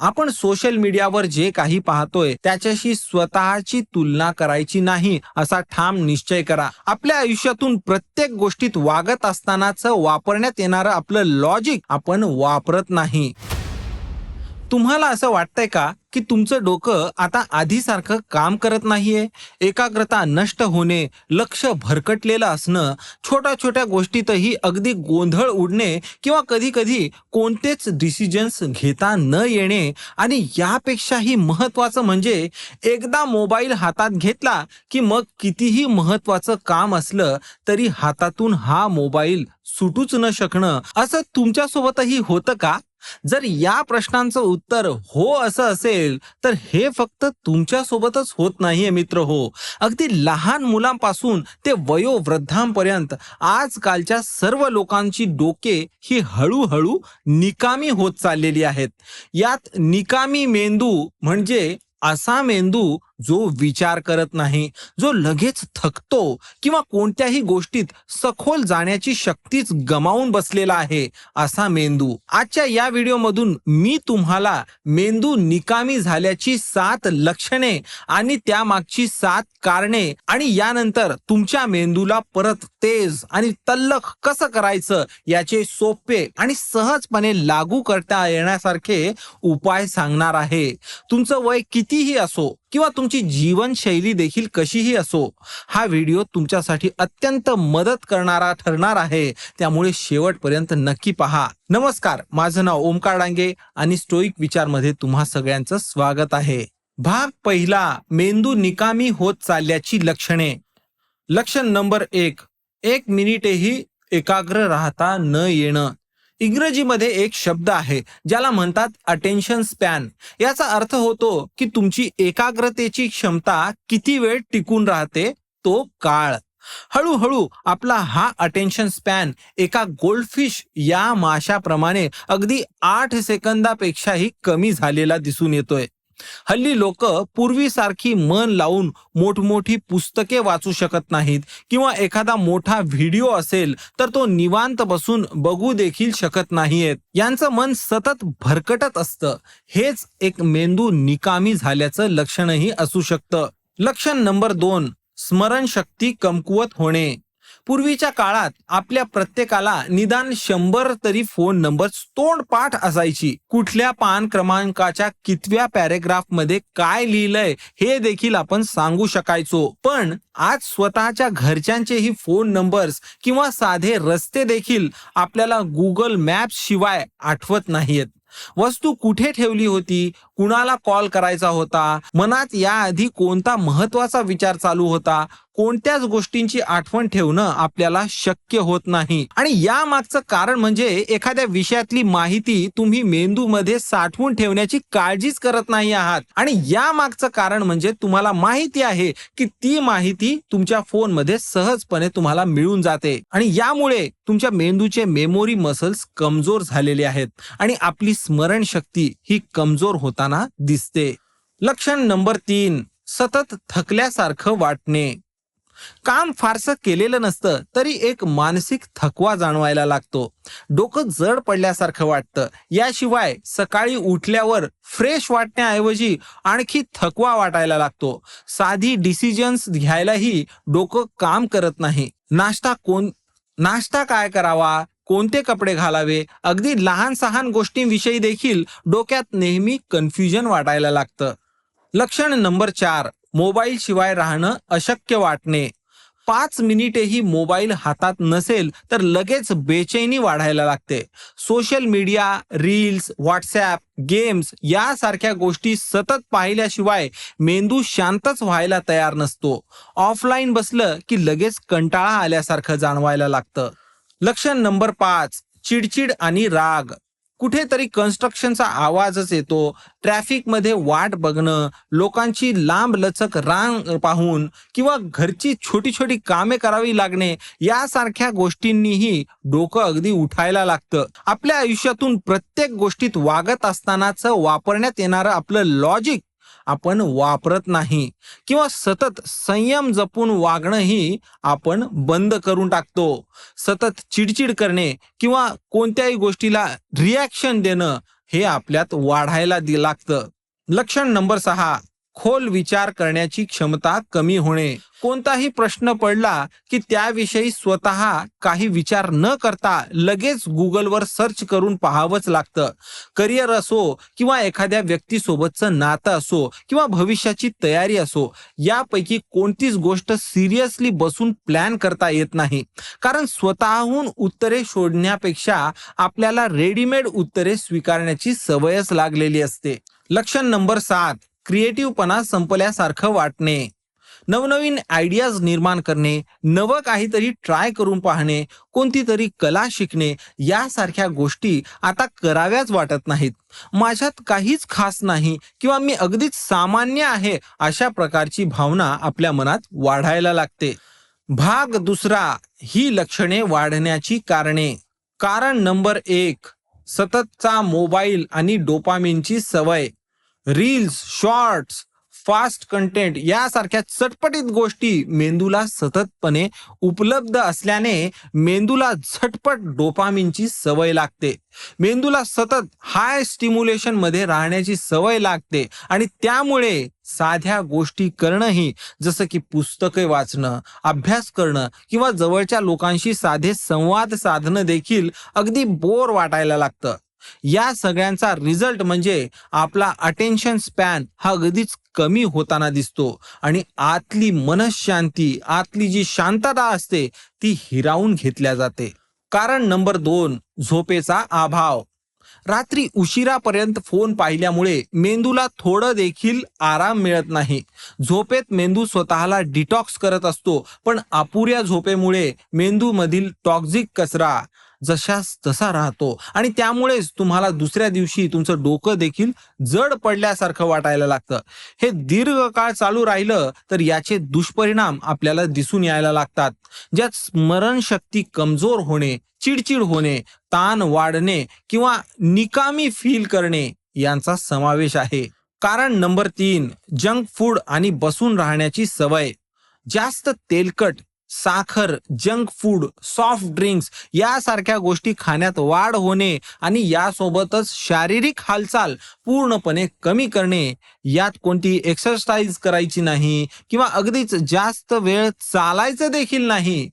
आपण सोशल मीडियावर जे काही पाहतोय त्याच्याशी स्वतःची तुलना करायची नाही असा ठाम निश्चय करा. आपल्या आयुष्यातून प्रत्येक गोष्टीत वागत असतानाच वापरण्यात येणारं आपलं लॉजिक आपण वापरत नाही. तुम्हाला असं वाटतंय का की तुमचं डोकं आता आधीसारखं काम करत नाहीये? एकाग्रता नष्ट होणे लक्ष भरकटलेलं असणं छोट्या छोट्या गोष्टीतही अगदी गोंधळ उडणे किंवा कधी कधी कोणतेच डिसिजन्स घेता न येणे आणि यापेक्षाही महत्वाचं म्हणजे एकदा मोबाईल हातात घेतला की मग कितीही महत्वाचं काम असलं तरी हातातून हा मोबाईल सुटूच न शकणं. असं तुमच्यासोबतही होतं का? जर या प्रश्नांचं उत्तर हो असं असेल तर हे फक्त तुमच्या सोबतच होत नाहीये मित्र हो. अगदी लहान मुलांपासून ते वयोवृद्धांपर्यंत आजकालच्या सर्व लोकांची डोके ही हळूहळू निकामी होत चाललेली आहेत. यात निकामी मेंदू म्हणजे असा मेंदू जो विचार करत नाही जो लगेच थकतो किंवा कोणत्याही गोष्टीत सखोल जाण्याची शक्तीच गमावून बसलेला आहे असा मेंदू. आजच्या या व्हिडिओमधून मी तुम्हाला मेंदू निकामी झाल्याची सात लक्षणे आणि त्यामागची सात कारणे आणि यानंतर तुमच्या मेंदूला परत तेज आणि तल्लख कसं करायचं याचे सोपे आणि सहजपणे लागू करता येण्यासारखे उपाय सांगणार आहे. तुमचं वय कितीही असो किंवा तुमची जीवनशैली देखील कशीही असो हा व्हिडिओ तुमच्यासाठी अत्यंत मदत करणारा ठरणार आहे. त्यामुळे शेवटपर्यंत नक्की पहा. नमस्कार माझं नाव ओमकार डांगे आणि स्टोईक विचारमध्ये तुम्हा सगळ्यांचं स्वागत आहे. भाग पहिला मेंदू निकामी होत चालल्याची लक्षणे. लक्षण नंबर एक एक मिनिटेही एकाग्र राहता न येणं. इंग्रजीमध्ये एक शब्द आहे ज्याला म्हणतात अटेन्शन स्पॅन याचा अर्थ होतो की तुमची एकाग्रतेची क्षमता किती वेळ टिकून राहते तो काळ. हळूहळू आपला हा अटेन्शन स्पॅन एका गोल्डफिश या माशाप्रमाणे अगदी आठ सेकंदापेक्षाही कमी झालेला दिसून येतोय. हल्ली लोक पूर्वीसारखी मन लावून मोठमोठी पुस्तके वाचू शकत नाहीत किंवा एखादा मोठा व्हिडिओ असेल तर तो निवांत बसून बघू देखील शकत नाहीयेत. यांचं मन सतत भरकटत असतं. हेच एक मेंदू निकामी झाल्याचं लक्षणही असू शकतं. लक्षण नंबर दोन स्मरणशक्ती कमकुवत होणे. पूर्वीच्या काळात आपल्या प्रत्येकाला निदान शंभर तरी फोन नंबर तोंडपाठ असायची. कुठल्या पान क्रमांकाच्या कितव्या पॅरेग्राफमध्ये काय लिहिलंय हे देखील आपण सांगू शकायचो. पण आज स्वतःच्या घरच्यांचेही फोन नंबर्स किंवा साधे रस्ते देखील आपल्याला गुगल मॅप शिवाय आठवत नाहीयेत. वस्तू कुठे ठेवली होती? कुणाला कॉल करायचा होता? मनात याआधी कोणता महत्त्वाचा विचार चालू होता? कोणत्याच गोष्टींची आठवण ठेवणं आपल्याला शक्य होत नाही. आणि या मागचं कारण म्हणजे एखाद्या विषयातली माहिती तुम्ही मेंदूमध्ये साठवून ठेवण्याची काळजीच करत नाही आहात. आणि या मागचं कारण म्हणजे तुम्हाला माहिती आहे की ती माहिती तुमच्या फोनमध्ये सहजपणे तुम्हाला मिळून जाते. आणि यामुळे तुमच्या मेंदूचे मेमोरी मसल्स कमजोर झालेले आहेत. आणि आपली स्मरणशक्ती ही कमजोर होताना दिसते. लक्षण नंबर तीन सतत थकल्यासारखं वाटणे. काम फारसं केलेलं नसतं तरी एक मानसिक थकवा जाणवायला लागतो. डोकं जड पडल्यासारखं वाटतं. याशिवाय सकाळी उठल्यावर फ्रेश वाटण्याऐवजी आणखी थकवा वाटायला लागतो. साधी डिसिजन्स घ्यायलाही डोकं काम करत नाही. नाश्ता कोण नाश्ता काय करावा? कोणते कपडे घालावे? अगदी लहान सहान गोष्टींविषयी देखील डोक्यात नेहमी कन्फ्युजन वाटायला लागतं. लक्षण नंबर चार मोबाईल शिवाय राहणं अशक्य वाटणे. पाच मिनिटेही मोबाईल हातात नसेल तर लगेच बेचैनी वाढायला लागते. Social media reels WhatsApp games यासारख्या गोष्टी सतत पाहिल्याशिवाय मेंदू शांतच व्हायला तयार नसतो. ऑफलाईन बसलं की लगेच कंटाळा आल्यासारखं जाणवायला लागतं. लक्षण नंबर पाच चिडचिड आणि राग. कुठेतरी कन्स्ट्रक्शनचा आवाजच येतो. ट्रॅफिकमध्ये वाट बघणं लोकांची लांब लचक रांग पाहून किंवा घरची छोटी छोटी कामे करावी लागणे यासारख्या गोष्टींनीही डोकं अगदी उठायला लागतं. आपल्या आयुष्यातून प्रत्येक गोष्टीत वागत असतानाच वापरण्यात येणारं आपलं लॉजिक आपण वापरत नाही किंवा सतत संयम जपून वागणंही आपण बंद करून टाकतो. सतत चिडचिड करणे किंवा कोणत्याही गोष्टीला रिॲक्शन देणं हे आपल्यात वाढायला दि लागतं. लक्षण नंबर सहा. खोल विचार करण्याची क्षमता कमी होणे. कोणताही प्रश्न पडला की त्याविषयी स्वतः काही विचार न करता लगेच गुगलवर सर्च करून पाहावंच लागतं. करिअर असो किंवा एखाद्या व्यक्तीसोबतचं नातं असो किंवा भविष्याची तयारी असो यापैकी कोणतीच गोष्ट सिरियसली बसून प्लॅन करता येत नाही. कारण स्वतःहून उत्तरे शोधण्यापेक्षा आपल्याला रेडीमेड उत्तरे स्वीकारण्याची सवयच लागलेली असते. लक्षण नंबर सात. क्रिएटिव्हपणा संपल्यासारखं वाटणे. नवनवीन आयडियाज निर्माण करणे नवं काहीतरी ट्राय करून पाहणे कोणती तरी कला शिकणे यासारख्या गोष्टी आता कराव्याच वाटत नाहीत. माझ्यात काहीच खास नाही किंवा मी अगदीच सामान्य आहे अशा प्रकारची भावना आपल्या मनात वाढायला लागते. भाग दुसरा ही लक्षणे वाढण्याची कारणे. कारण नंबर एक सततचा मोबाईल आणि डोपामिनची सवय. रील्स शॉर्ट्स फास्ट कंटेंट यासारख्या चटपटीत गोष्टी मेंदूला सततपणे उपलब्ध असल्याने मेंदूला झटपट डोपामिनची सवय लागते. मेंदूला सतत हाय स्टिम्युलेशनमध्ये राहण्याची सवय लागते आणि त्यामुळे साध्या गोष्टी करणंही जसं की पुस्तके वाचणं अभ्यास करणं किंवा जवळच्या लोकांशी साधे संवाद साधणं देखील अगदी बोर वाटायला लागतं. या सगळ्यांचा रिझल्ट म्हणजे आपला अटेन्शन स्पॅन हा अगदीच कमी होताना दिसतो. आणि आतली मनशांती आतली जी शांतता असते ती हिरावून घेतल्या जाते. कारण नंबर दोन झोपेचा अभाव. रात्री उशिरापर्यंत फोन पाहिल्यामुळे मेंदूला थोडं देखील आराम मिळत नाही. झोपेत मेंदू स्वतःला डिटॉक्स करत असतो पण अपुऱ्या झोपेमुळे मेंदूमधील टॉक्झिक कचरा जशास तसा राहतो. आणि त्यामुळेच तुम्हाला दुसऱ्या दिवशी तुमचं डोकं देखील जड पडल्यासारखं वाटायला लागतं. हे दीर्घकाळ चालू राहिलं तर याचे दुष्परिणाम आपल्याला दिसून यायला लागतात. ज्यात स्मरणशक्ती कमजोर होणे चिडचिड होणे ताण वाढणे किंवा निकामी फील करणे यांचा समावेश आहे. कारण नंबर तीन जंक फूड आणि बसून राहण्याची सवय. जास्त तेलकट साखर जंक फूड सॉफ्ट ड्रिंक्स यासारख्या गोष्टी खाण्यात वाढ होणे आणि यासोबतच शारीरिक हालचाल पूर्णपणे कमी करणे यात कोणती एक्सरसाइज करायची नाही किंवा अगदीच जास्त वेळ चालायचं देखील नाही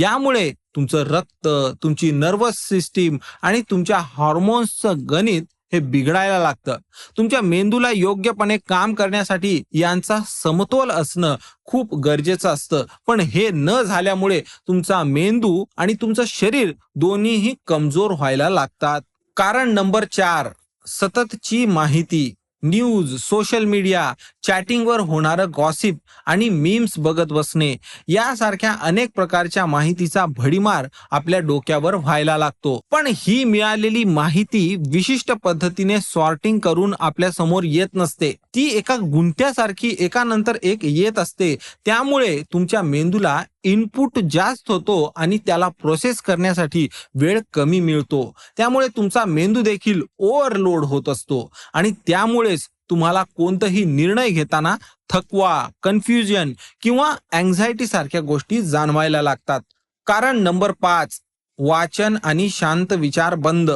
यामुळे तुमचं रक्त तुमची नर्वस सिस्टीम आणि तुमच्या हॉर्मोन्सचं गणित हे बिघडायला लागतं. तुमच्या मेंदूला योग्यपणे काम करण्यासाठी यांचा समतोल असणं खूप गरजेचं असतं. पण हे न झाल्यामुळे तुमचा मेंदू आणि तुमचं शरीर दोन्हीही कमजोर व्हायला लागतात. कारण नंबर चार सततची माहिती. न्यूज सोशल मीडिया चॅटिंगवर होणारं गॉसिप आणि मीम्स बघत बसणे यासारख्या अनेक प्रकारच्या माहितीचा भडीमार आपल्या डोक्यावर व्हायला लागतो. पण ही मिळालेली माहिती विशिष्ट पद्धतीने सॉर्टिंग करून आपल्यासमोर येत नसते. ती एका गुंत्यासारखी एकानंतर एक येत असते. त्यामुळे तुमच्या मेंदूला इनपुट जास्त होतो आणि त्याला प्रोसेस करण्यासाठी वेळ कमी मिळतो. त्यामुळे तुमचा मेंदू देखील ओव्हरलोड होत असतो आणि त्यामुळेच तुम्हाला कोणताही निर्णय घेताना थकवा कन्फ्युजन किंवा अँझायटी सारख्या गोष्टी जाणवायला लागतात. कारण नंबर पाच वाचन आणि शांत विचार बंद.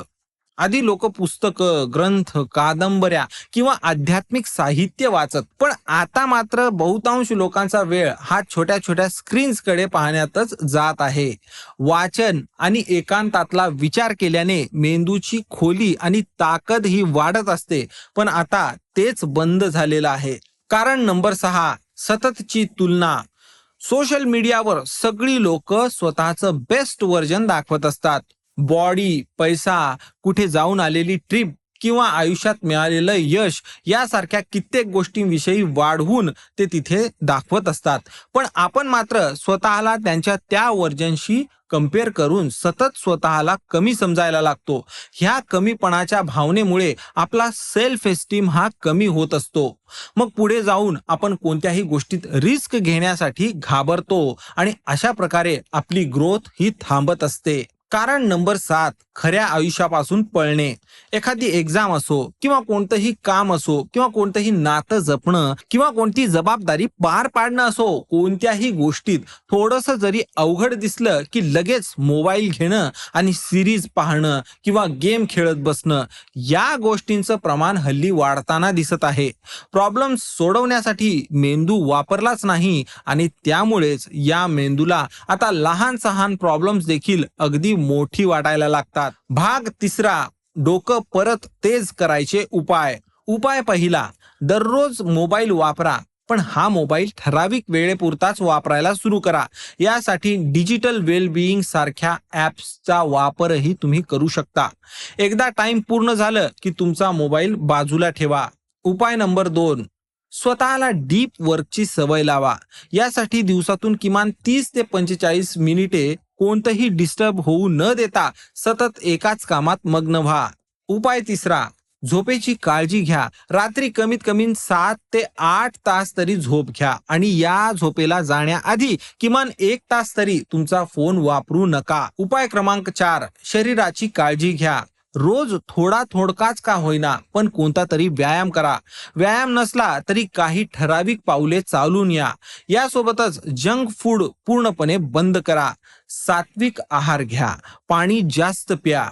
आधी लोक पुस्तकं ग्रंथ कादंबऱ्या किंवा आध्यात्मिक साहित्य वाचत. पण आता मात्र बहुतांश लोकांचा वेळ हा छोट्या छोट्या स्क्रीन्सकडे पाहण्यातच जात आहे. वाचन आणि एकांतातला विचार केल्याने मेंदूची खोली आणि ताकद ही वाढत असते. पण आता तेच बंद झालेलं आहे. कारण नंबर सहा सततची तुलना. सोशल मीडियावर सगळी लोक स्वतःचं बेस्ट वर्जन दाखवत असतात. बॉडी पैसा कुठे जाऊन आलेली ट्रिप किंवा आयुष्यात मिळालेलं यश यासारख्या कित्येक गोष्टींविषयी वाढवून ते तिथे दाखवत असतात. पण आपण मात्र स्वतःला त्यांच्या त्या वर्जनशी कंपेअर करून सतत स्वतःला कमी समजायला लागतो. ह्या कमीपणाच्या भावनेमुळे आपला सेल्फ एस्टीम हा कमी होत असतो. मग पुढे जाऊन आपण कोणत्याही गोष्टीत रिस्क घेण्यासाठी घाबरतो आणि अशा प्रकारे आपली ग्रोथ ही थांबत असते. कारण नंबर सात खऱ्या आयुष्यापासून पळणे. एखादी एक्झाम असो किंवा कोणतंही काम असो किंवा कोणतंही नातं जपणं किंवा कोणती जबाबदारी पार पाडणं असो कोणत्याही गोष्टीत थोडस जरी अवघड दिसलं की लगेच मोबाईल घेणं आणि सिरीज पाहणं किंवा गेम खेळत बसणं या गोष्टींचं प्रमाण हल्ली वाढताना दिसत आहे. प्रॉब्लेम सोडवण्यासाठी मेंदू वापरलाच नाही आणि त्यामुळेच या मेंदूला आता लहान सहान प्रॉब्लेम्स देखील अगदी मोठी वाटायला लागतात. भाग तिसरा डोकं परत तेज करायचे उपाय. उपाय पहिला दररोज मोबाईल वापरा पण हा मोबाईल ठराविक वेळेपुरताच वापरायला सुरू करा. यासाठी डिजिटल वेलबिईंग सारख्या ॲप्सचा वापरही तुम्ही करू शकता. एकदा टाइम पूर्ण झालं की तुमचा मोबाईल बाजूला ठेवा. उपाय नंबर दोन स्वतःला डीप वर्कची सवय लावा. यासाठी दिवसातून किमान तीस ते पंचेचाळीस मिनिटे कोणतंही डिस्टर्ब होऊ न देता सतत एकाच कामात मग्न व्हा. उपाय तिसरा झोपेची काळजी घ्या. रात्री कमीत कमी सात ते आठ तास तरी झोप घ्या आणि या झोपेला जाण्याआधी किमान एक तास तरी तुमचा फोन वापरू नका. उपाय क्रमांक चार शरीराची काळजी घ्या. रोज थोडा थोडकाच का होईना पण कोणता तरी व्यायाम करा. व्यायाम नसला तरी काही ठराविक पावले चालून या. यासोबतच जंक फूड पूर्णपणे बंद करा. सात्विक आहार घ्या पाणी जास्त प्या.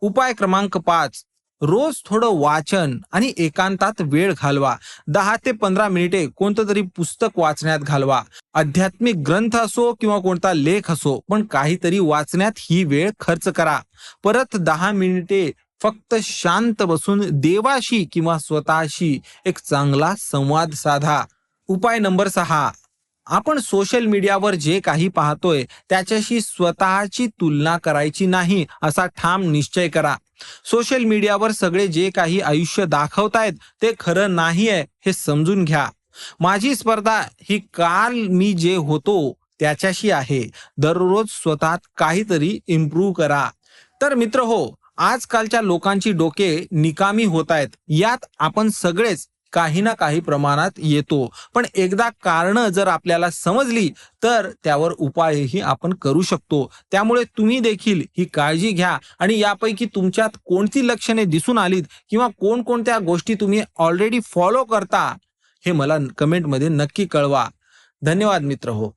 उपाय क्रमांक पाच रोज थोडं वाचन आणि एकांतात वेळ घालवा. दहा ते पंधरा मिनिटे कोणतं तरी पुस्तक वाचण्यात घालवा. आध्यात्मिक ग्रंथ असो किंवा कोणता लेख असो पण काहीतरी वाचण्यात ही वेळ खर्च करा. परत दहा मिनिटे फक्त शांत बसून देवाशी किंवा स्वतःशी एक चांगला संवाद साधा. उपाय नंबर सहा आपण सोशल मीडियावर जे काही पाहतोय त्याच्याशी स्वतःची तुलना करायची नाही असा ठाम निश्चय करा. सोशल मीडियावर सगळे जे काही आयुष्य दाखवतायत ते खरं नाही आहे हे समजून घ्या. माझी स्पर्धा ही काल मी जे होतो त्याच्याशी आहे. दररोज स्वतःत काहीतरी इम्प्रूव्ह करा. तर मित्र हो आजकालच्या लोकांची डोके निकामी होत आहेत यात आपण सगळेच काही ना काही प्रमाणात येतो. पण एकदा कारण जर आपल्याला समजली तर त्यावर उपायही आपण करू शकतो. त्यामुळे तुम्ही देखील ही काळजी घ्या. आणि यापैकी तुमच्यात कोणती लक्षणे दिसून आलीत किंवा कोणकोणत्या गोष्टी तुम्ही ऑलरेडी फॉलो करता हे मला कमेंटमध्ये नक्की कळवा. धन्यवाद मित्र हो.